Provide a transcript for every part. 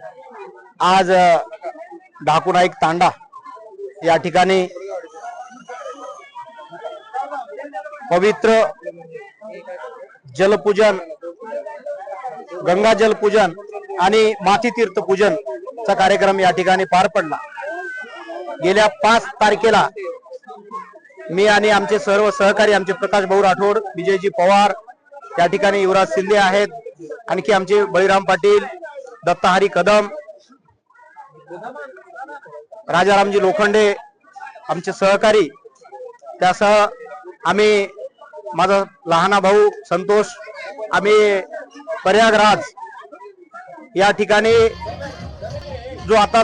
आज ढाकू नाईक तांडा या ठिकाणी पवित्र जलपूजन गंगा जलपूजन आणि माती तीर्थ पूजन चा कार्यक्रम या ठिकाणी पार पडला. गेल्या पाच तारखेला मी आणि आमचे सर्व सहकारी आमचे प्रकाश भाऊ राठोड विजयजी पवार त्या ठिकाणी युवराज शिंदे आहेत आणखी आमचे बळीराम पाटील दत्ताहरी कदम राजारामजी लोखंडे आमचे सहकारी त्यासह आम्ही माझा लहाना भाऊ संतोष आम्ही प्रयागराज या ठिकाणी जो आता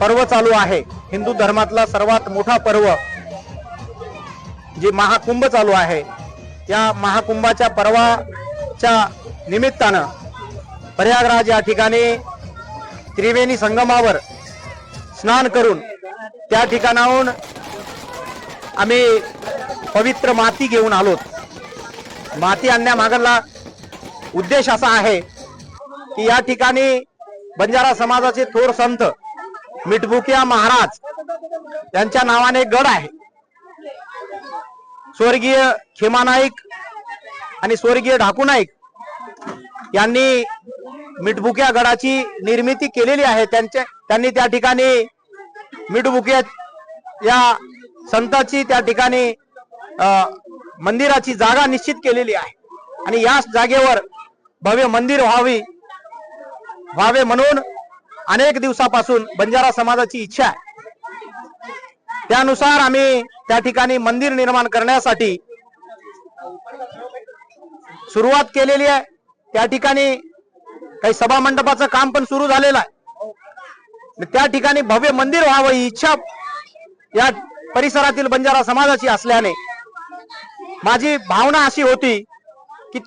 पर्व चालू आहे हिंदू धर्मातला सर्वात मोठा पर्व जे महाकुंभ चालू आहे या महाकुंभाच्या पर्वाच्या निमित्तानं प्रयागराज या ठिकाणी त्रिवेणी संगमावर स्नान करून त्या ठिकाणाहून आम्ही पवित्र माती घेऊन आलोत. माती आणण्यामागला उद्देश असा आहे की या ठिकाणी बंजारा समाजाचे थोर संत मिठबुकिया महाराज यांच्या नावाने गड आहे. स्वर्गीय खेमा नाईक आणि स्वर्गीय ढाकू नाईक यांनी मिठभुक्या गडाची निर्मिती केलेली आहे. त्यांच्या त्यांनी त्या ठिकाणी मिठबुकिया या संताची त्या ठिकाणी मंदिराची जागा निश्चित केलेली आहे. आणि याच जागेवर भव्य मंदिर व्हावी व्हावे म्हणून अनेक दिवसापासून बंजारा समाजाची इच्छा आहे. त्यानुसार आम्ही त्या ठिकाणी मंदिर निर्माण करण्यासाठी सुरुवात केलेली आहे. त्या ठिकाणी काही सभा मंडपाचं काम पण सुरू झालेलं आहे. त्या ठिकाणी भव्य मंदिर व्हावं ही इच्छा या परिसरातील बंजारा समाजाची असल्याने माझी भावना अशी होती की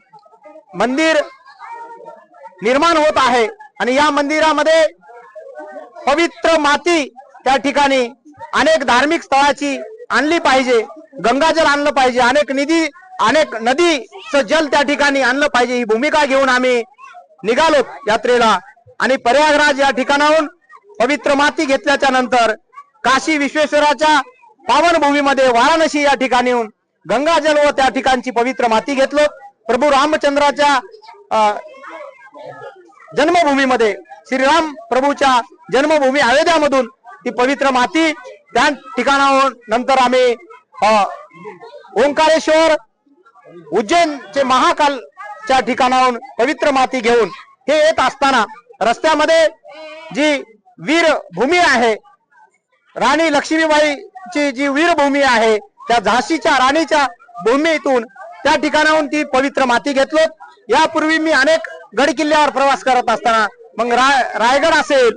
मंदिर निर्माण होत आहे आणि या मंदिरामध्ये पवित्र माती त्या ठिकाणी अनेक धार्मिक स्थळाची आणली पाहिजे गंगाजल आणलं पाहिजे अनेक निधी अनेक नदीचं जल त्या ठिकाणी आणलं पाहिजे. ही भूमिका घेऊन आम्ही निघालो यात्रेला. आणि प्रयागराज या ठिकाणाहून पवित्र माती घेतल्याच्या नंतर काशी विश्वेश्वराच्या पावनभूमीमध्ये वाराणसी या ठिकाणी गंगाजल व त्या ठिकाणची पवित्र माती घेतलो. प्रभू रामचंद्राच्या अं, जन्मभूमीमध्ये श्रीराम प्रभूच्या जन्मभूमी अयोध्यामधून ती पवित्र माती त्या ठिकाणाहून नंतर आम्ही अ, ओंकारेश्वर उज्जैनचे च्या ठिकाणाहून पवित्र माती घेऊन हे येत असताना रस्त्यामध्ये जी वीर भूमी आहे राणी लक्ष्मीबाईची जी वीरभूमी आहे त्या झाशीच्या राणीच्या भूमीतून त्या ठिकाणाहून ती पवित्र माती घेतलो. यापूर्वी मी अनेक गड किल्ल्यावर प्रवास करत असताना मग राय रायगड असेल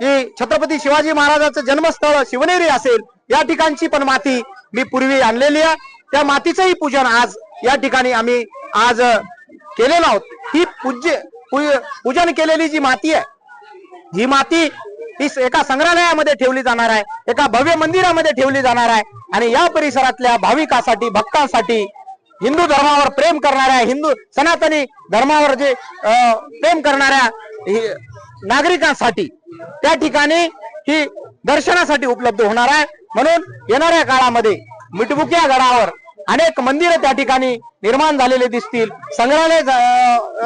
की छत्रपती शिवाजी महाराजाचं जन्मस्थळ शिवनेरी असेल या ठिकाणची पण माती मी पूर्वी आणलेली आहे. त्या मातीचंही पूजन आज या ठिकाणी आम्ही आज केलेलं आहोत ही पूज्य पू- पूजन केलेली जी माती आहे ही माती ही एका संग्रहालयामध्ये ठेवली जाणार आहे एका भव्य मंदिरामध्ये ठेवली जाणार आहे आणि या परिसरातल्या भाविकासाठी भक्तांसाठी हिंदू धर्मावर प्रेम करणाऱ्या हिंदू सनातनी धर्मावर जे अं, प्रेम करणाऱ्या नागरिकांसाठी त्या ठिकाणी ही दर्शनासाठी उपलब्ध होणार आहे. म्हणून येणाऱ्या काळामध्ये मिटबुकिया गडावर अनेक मंदिरं त्या ठिकाणी निर्माण झालेले दिसतील संग्रहालय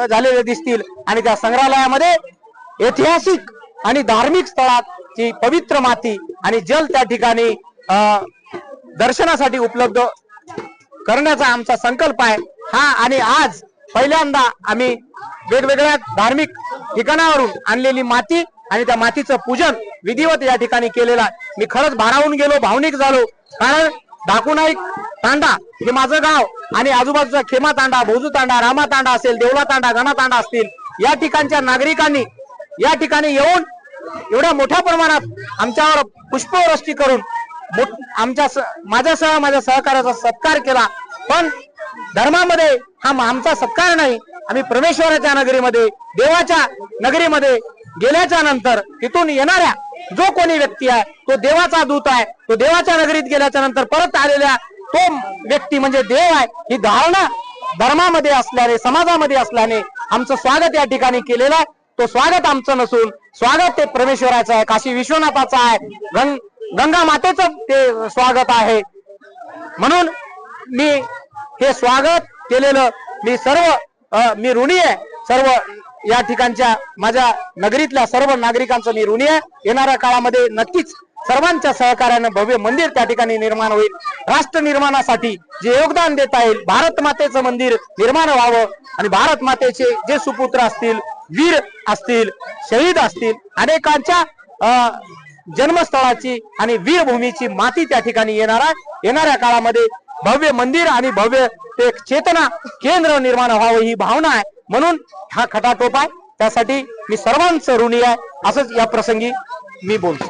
झालेले दिसतील आणि त्या संग्रहालयामध्ये ऐतिहासिक आणि धार्मिक स्थळाची पवित्र माती आणि जल त्या ठिकाणी अं, दर्शनासाठी उपलब्ध करण्याचा आमचा संकल्प आहे. हा आणि आज पहिल्यांदा आम्ही वेगवेगळ्या धार्मिक ठिकाणावरून आणलेली माती आणि त्या मातीचं पूजन विधिवत या ठिकाणी केलेलं आहे. मी खरंच भारावून गेलो भावनिक झालो. कारण ढाकू तांडा. हे माझं गाव. आणि आजूबाजूचा खेमा तांडा भोजू तांडा रामा तांडा असेल देवळा तांडा गणा तांडा असतील या ठिकाणच्या नागरिकांनी या ठिकाणी येऊन एवढ्या मोठ्या प्रमाणात आमच्यावर पुष्पवृष्टी करून आमच्या माझ्यासह माझ्या सहकार्याचा सत्कार केला. पण धर्मामध्ये हा आमचा सत्कार नाही. आम्ही परमेश्वराच्या नगरीमध्ये देवाच्या नगरीमध्ये गेल्याच्यानंतर तिथून येणाऱ्या जो कोणी व्यक्ती आहे तो देवाचा दूत आहे तो देवाच्या नगरीत गेल्याच्यानंतर परत आलेल्या तो व्यक्ती म्हणजे देव आहे. ही धारणा धर्मामध्ये असल्याने समाजामध्ये असल्याने आमचं स्वागत या ठिकाणी केलेलं आहे. तो स्वागत आमचं नसून स्वागत ते परमेश्वराचं आहे. काशी विश्वनाथाचं आहे. गंग गंगा मातेचं ते स्वागत आहे. म्हणून मी हे स्वागत केलेलं मी सर्व मी ऋणी आहे. सर्व या ठिकाणच्या माझ्या नगरीतल्या सर्व नागरिकांचं मी ऋणी आहे. येणाऱ्या काळामध्ये नक्कीच सर्वांच्या सहकार्यानं भव्य मंदिर त्या ठिकाणी निर्माण होईल. राष्ट्र निर्माणासाठी जे योगदान देता येईल भारत मातेचं मंदिर निर्माण व्हावं आणि भारत मातेचे जे सुपुत्र असतील वीर असतील शहीद असतील अनेकांच्या जन्मस्थळाची आणि वीरभूमीची माती त्या ठिकाणी येणारा येणाऱ्या काळामध्ये भव्य मंदिर आणि भव्य ते एक चेतना केंद्र निर्माण व्हावं ही भावना आहे. म्हणून हा खटाटोप आहे. त्यासाठी मी सर्वांचं ऋणी आहे. असंच या प्रसंगी मी बोलतो.